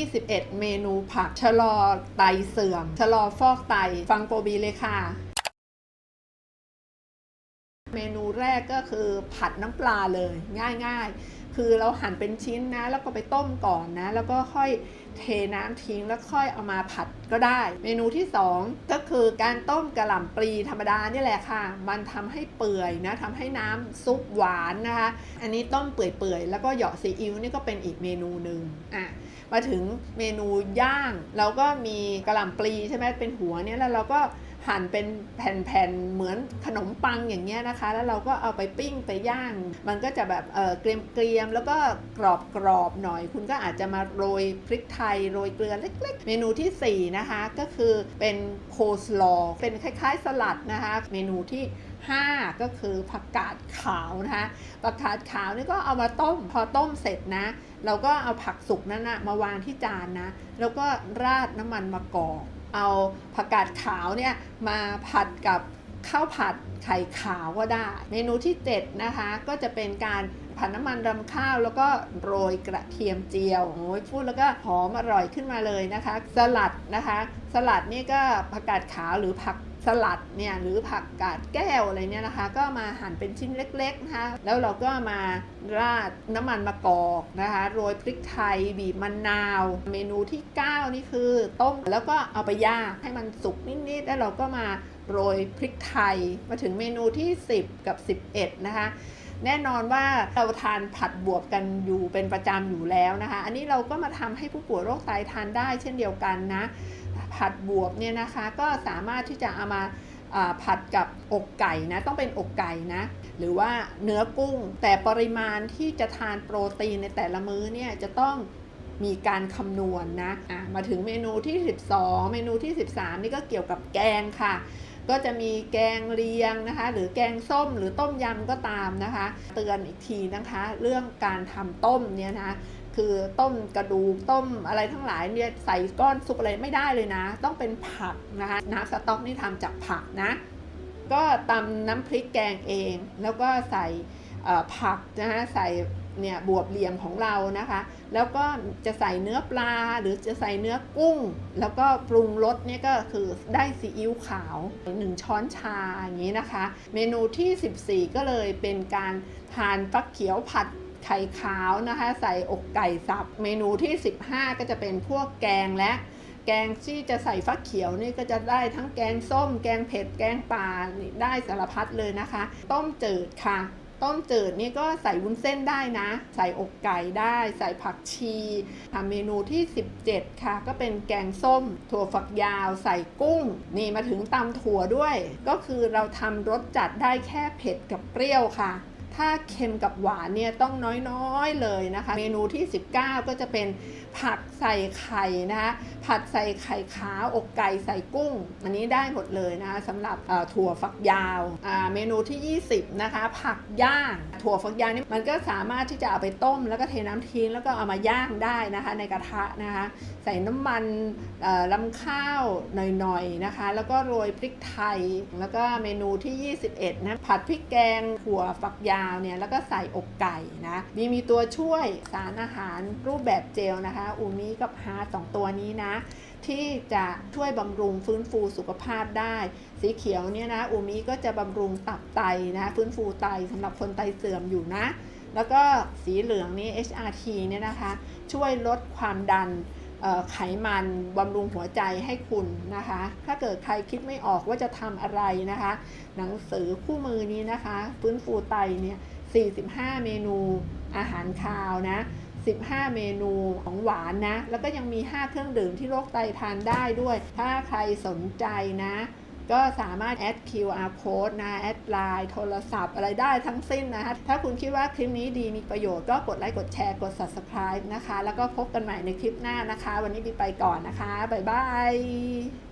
21 เมนูผักชะลอไตเสื่อม ชะลอฟอกไต ฟังโปรบีเลยค่ะ เมนูแรกก็คือผัดน้ำปลาเลยง่ายๆ คือเราหั่นเป็นชิ้นนะ แล้วก็ไปต้มก่อนนะ แล้วก็ค่อยเทน้ำทิ้งแล้วค่อยเอามาผัดก็ได้ เมนูที่ 2 ก็คือการต้มกระหล่ำปลีธรรมดาเนี่ยแหละค่ะ มันทำให้เปื่อยนะทำให้น้ำซุปหวานนะคะ อันนี้ต้มเปื่อยๆ แล้วก็เหยาะซีอิ๊วนี่ก็เป็นอีกเมนูหนึ่งอะมาถึงเมนูย่างเราก็มีกระหล่ำปลีใช่ไหมเป็นหัวเนี่ยแล้วเราก็ หั่นเป็นแผ่นๆ เหมือนขนมปังอย่างเงี้ยนะคะ แล้วเราก็เอาไปปิ้งไปย่าง มันก็จะแบบเออเกรียมๆ แล้วก็กรอบๆ หน่อย คุณก็อาจจะมาโรยพริกไทย โรยเกลือเล็กๆ เมนูทีสี่ 4 นะคะ ก็คือเป็นโคสลอ เป็นคล้ายๆ สลัดนะคะ เมนูที่ 5 ก็คือผักกาดขาวนะคะผักกาดขาวนี่ก็เอามาต้ม พอต้มเสร็จนะ เราก็เอาผักสุกนั้นนะมาวางที่จานนะ แล้วก็ราดน้ำมันมะกอก เอาผักกาดขาวเนี่ยมาผัดกับข้าวผัดไข่ขาวก็ได้ เมนูที่ 7 นะคะ ก็จะเป็นการผัดน้ำมันรำข้าวแล้วก็โรยกระเทียมเจียวโอ้ยพูดแล้วก็หอมอร่อยขึ้นมาเลยนะคะ สลัดนะคะ สลัดนี่ก็ผักกาดขาวหรือผัก สลัดเนี่ยหรือผักกาดแก้วอะไรเนี่ยนะคะ ก็มาหั่นเป็นชิ้นเล็กๆนะคะแล้วเราก็มาราดน้ำมันมะกอกนะคะโรยพริกไทยบีบมะนาว เมนูที่ 9 นี่คือ ต้มแล้วก็เอาไปย่างให้มันสุกนิดๆแล้วเราก็มาโรยพริกไทยมาถึงเมนูที่ 10 กับ 11 นะคะ แน่นอนว่าเราทานผัดบวบกันอยู่เป็นประจำอยู่แล้วนะคะ อันนี้เราก็มาทำให้ผู้ป่วยโรคไตทานได้เช่นเดียวกันนะ ผัดบวบเนี่ยนะคะก็สามารถที่จะเอามาผัดกับอกไก่นะต้องเป็นอกไก่นะหรือว่าเนื้อกุ้งแต่ปริมาณที่จะทานโปรตีนในแต่ละมื้อเนี่ยจะต้องมีการคำนวณนะะมาถึงเมนูที่ 12 เมนูที่ 13 นี่ก็เกี่ยวกับแกงค่ะ ก็จะมีแกงเลียงนะคะ หรือแกงส้มหรือต้มยำก็ตามนะคะ เตือนอีกทีนะคะ เรื่องการทำต้มเนี่ยนะคือต้มกระดูกต้มอะไรทั้งหลายเนี่ยใส่ก้อนซุปอะไรไม่ได้เลยนะ ต้องเป็นผักนะคะน้ำสต๊อกนี่ทำจากผักนะ ก็ตำน้ำพริกแกงเอง แล้วก็ใส่ผักนะคะใส่ เนี่ยบวบเหลี่ยมของเรานะคะ แล้วก็จะใส่เนื้อปลาหรือจะใส่เนื้อกุ้ง แล้วก็ปรุงรสเนี่ยก็คือได้ซีอิ๊วขาวหนึ่งช้อนชาอย่างนี้นะคะ เมนูที่ 14 ก็เลยเป็นการทานฟักเขียวผัดไข่ขาวนะคะ ใส่อกไก่สับ เมนูที่ 15 ก็จะเป็นพวกแกงและแกงที่จะใส่ฟักเขียวนี่ก็จะได้ทั้งแกงส้ม แกงเผ็ด แกงป่าได้สารพัดเลยนะคะ ต้มจืดค่ะ ต้มจืดนี่ก็ใส่วุ้นเส้นได้นะ ใส่อกไก่ได้ ใส่ผักชีทำเมนูที่ 17 ค่ะ ก็เป็นแกงส้ม ถั่วฝักยาว ใส่กุ้ง นี่มาถึงตำถั่วด้วย ก็คือเราทำรสจัดได้แค่เผ็ดกับเปรี้ยวค่ะ ถ้าเค็มกับหวานเนี่ยต้องน้อยๆเลยนะคะ เมนูที่ 19 ก็จะเป็นผัดใส่ไข่นะคะผัดใส่ไข่ขาวอกไก่ใส่กุ้ง อันนี้ได้หมดเลยนะคะสำหรับถั่วฝักยาวเมนูที่ 20 นะคะ ผักย่าง ถั่วฝักยาวนี่มันก็สามารถที่จะเอาไปต้ม แล้วก็เทน้ำทิ้งแล้วก็เอามาย่างได้นะคะในกระทะนะคะ ใส่น้ำมันเอ่อลำข้าวหน่อยๆนะคะ แล้วก็โรยพริกไทย แล้วก็เมนูที่ 21นะผัดพริกแกงถั่วฝักยาวเนี่ยแล้วก็ใส่อกไก่นะมีมีตัวช่วยสารอาหารรูปแบบเจลนะคะ อูมิกับฮาร์สองตัวนี้นะ ที่จะช่วยบำรุงฟื้นฟูสุขภาพได้ สีเขียวเนี่ยนะอูมิก็จะบำรุงตับไตนะฟื้นฟูไตสำหรับคนไตเสื่อมอยู่นะ แล้วก็สีเหลืองนี่ HRT เนี่ยนะคะ ช่วยลดความดัน ไขมันบำรุงหัวใจให้คุณนะคะ ถ้าเกิดใครคิดไม่ออกว่าจะทำอะไรนะคะ หนังสือคู่มือนี้นะคะฟื้นฟูไตเนี่ย 45 เมนูอาหารคาวนะ 15 เมนูของหวานนะ แล้วก็ยังมี 5 เครื่องดื่มที่โรคไตทานได้ด้วย ถ้าใครสนใจนะ ก็สามารถแอด QR code นะแอดไลน์โทรศัพท์อะไรได้ทั้งสิ้นนะคะถ้าคุณคิดว่าคลิปนี้ดีมีประโยชน์ก็กดไลค์กดแชร์กด subscribe นะคะ แล้วก็พบกันใหม่ในคลิปหน้านะคะ วันนี้บีไปก่อนนะคะ บ๊ายบาย